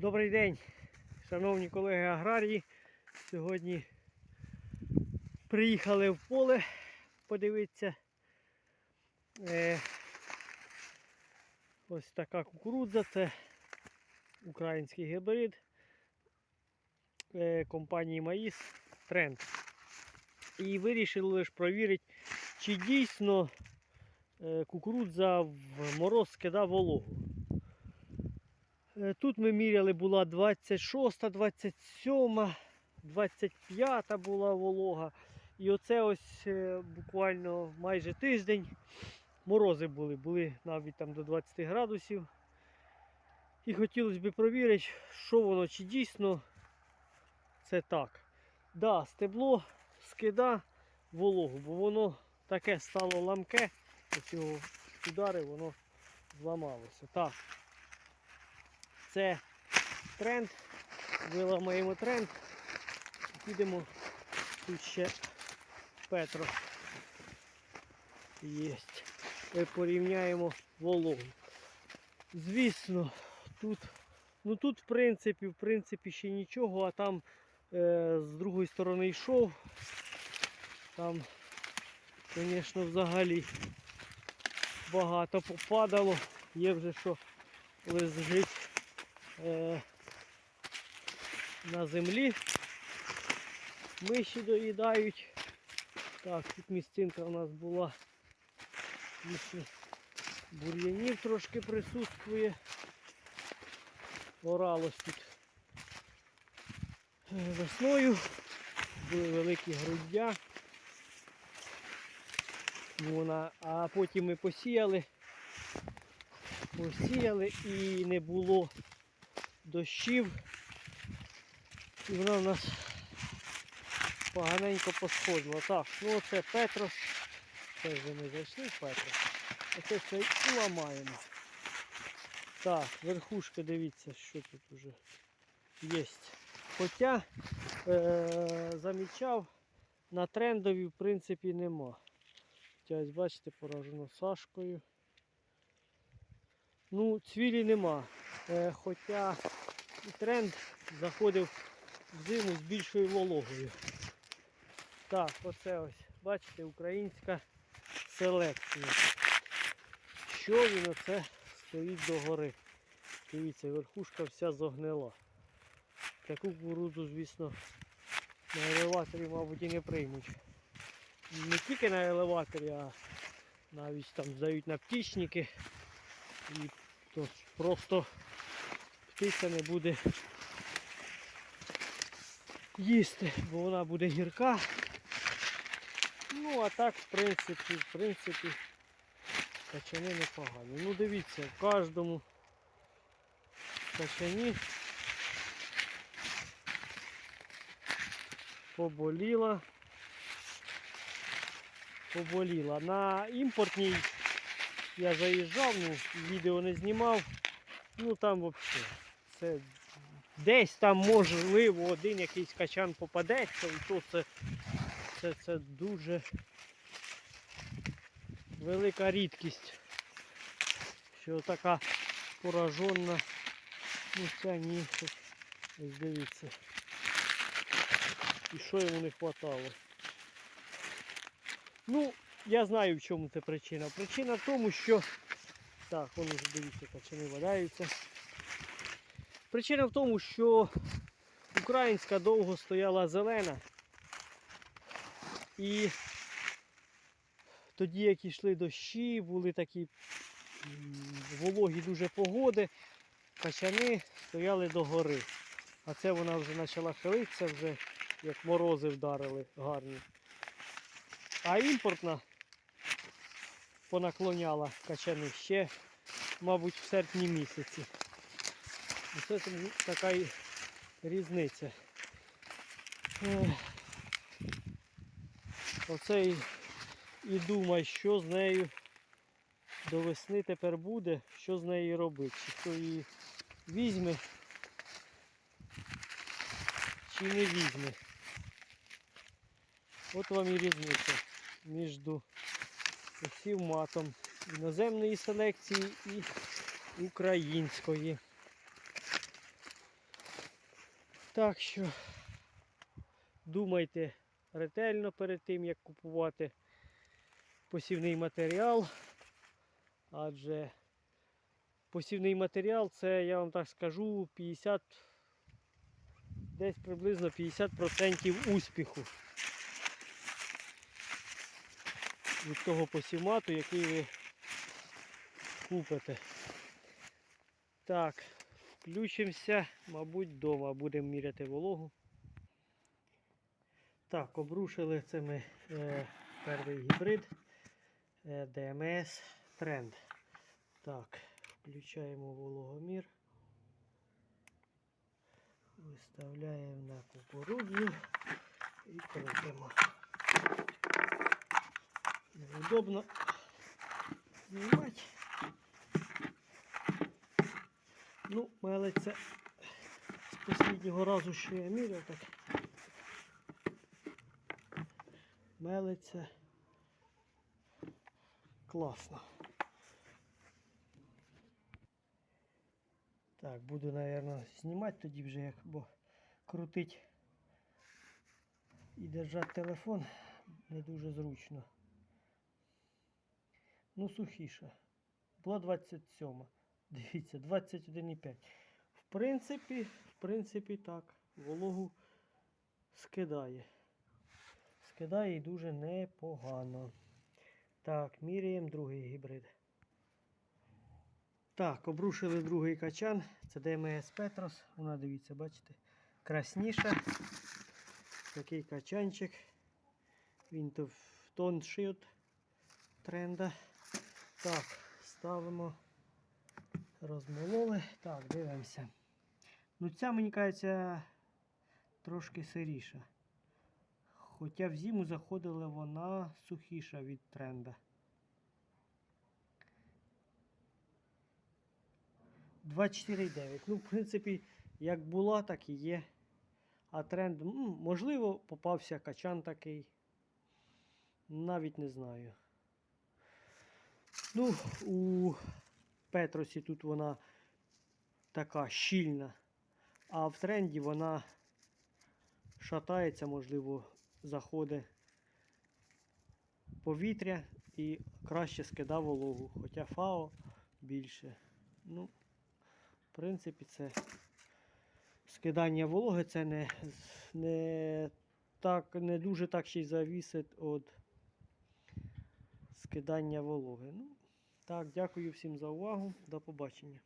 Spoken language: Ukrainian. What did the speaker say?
Добрий день, шановні колеги аграрії. Сьогодні приїхали в поле подивитися. Е, ось така кукурудза, це український гібрид е, компанії Маїс Тренд. І вирішили лише провірити, чи дійсно е, кукурудза в мороз скидає вологу. Е, Тут ми міряли була 26, 27, 25 була волога. І оце ось е, буквально майже тиждень морози були, були навіть там до 20 градусів. І хотілося б провірити, що воно, чи дійсно це так. Да, стебло скида вологу, бо воно таке стало ламке, ось його удари, воно зламалося. Так. Це тренд. Виламаємо тренд. Підемо. Тут ще Петро. Єсть. І порівняємо вологу. Звісно, тут, ну тут в принципі, в принципі ще нічого, а там е, з другої сторони йшов. Там, звісно, взагалі багато попадало. Є вже що лежить е, на землі. Миші доїдають. Так, тут місцинка у нас була. Бур'янів трошки присутствує. Оралось тут е, весною. Були великі груддя. Вона, а потім ми посіяли. Посіяли і не було дощів. І вона у нас поганенько посходила. Так, ну оце Петрос. Це вже ми зайшли в Петрос. Оце все і ламаємо. Так, верхушка, дивіться, що тут уже є. Хоча е- замічав, на трендові в принципі нема. Хоча ось бачите, поражено сашкою. Ну, цвілі нема. Е, хоча тренд заходив в зиму з більшою вологою. Так, оце ось, бачите, українська селекція. Що він оце стоїть догори. Дивіться, верхушка вся зогнила. Таку кукурудзу, звісно, на елеваторі, мабуть, і не приймуть. Не тільки на елеваторі, а навіть там здають на птічники. І то просто птиця не буде їсти, бо вона буде гірка. Ну а так, в принципі, в принципі, качани непогані. Ну дивіться, в кожному качані поболіла. Поболіла. На імпортній я заїжджав, ну, відео не знімав. Ну там взагалі. Це десь там можливо один якийсь качан попадеться, і то це, це, це дуже велика рідкість. Що така поражена. Ця ні. Ось дивіться. І що йому не хватало. Ну, я знаю в чому це причина. Причина в тому, що... Так, вон вже дивіться, качани валяються. Причина в тому, що українська довго стояла зелена. І тоді, як йшли дощі, були такі вологі дуже погоди, качани стояли догори. А це вона вже почала хилитися, вже як морози вдарили гарні. А імпортна понаклоняла качани ще, мабуть, в серпні місяці. Оце тому така різниця. Ех. Оце і, і думай, що з нею до весни тепер буде, що з нею робити. Чи хто її візьме, чи не візьме. От вам і різниця між усім матом іноземної селекції і української. Так що думайте ретельно перед тим, як купувати посівний матеріал. Адже посівний матеріал це, я вам так скажу, 50, десь приблизно 50% успіху від того посівмату, який ви купите. Так, включимося, мабуть, вдома. Будемо міряти вологу. Так, обрушили це ми е, перший гібрид е, DMS Trend. Так, включаємо вологомір. Виставляємо на кукурудзу і крутимо. Неудобно знімати. Ну, мелиться з останнього разу, що я міряв, так мелиться класно. Так, буду, наверное, знімати тоді вже, як, бо крутить і держати телефон не дуже зручно. Ну, сухіша. Була 27. Дивіться, 21,5. В принципі, в принципі, так. Вологу скидає. Скидає і дуже непогано. Так, міряємо другий гібрид. Так, обрушили другий качан. Це ДМС Петрос. Вона, дивіться, бачите, красніша. Такий качанчик. Він то в тонший от тренда. Так, ставимо. Розмололи. Так, дивимося. Ну, ця, мені кажеться, трошки сиріша. Хоча в зиму заходила вона сухіша від тренда. 24,9. Ну, в принципі, як була, так і є. А тренд, можливо, попався качан такий. Навіть не знаю. Ну, у Петросі тут вона така щільна, а в тренді вона шатається, можливо, заходить повітря і краще скида вологу. Хоча фао більше. Ну, в принципі, це скидання вологи це не, не, так, не дуже так ще й завісить від скидання вологи. Ну, так, дякую всім за увагу. До побачення.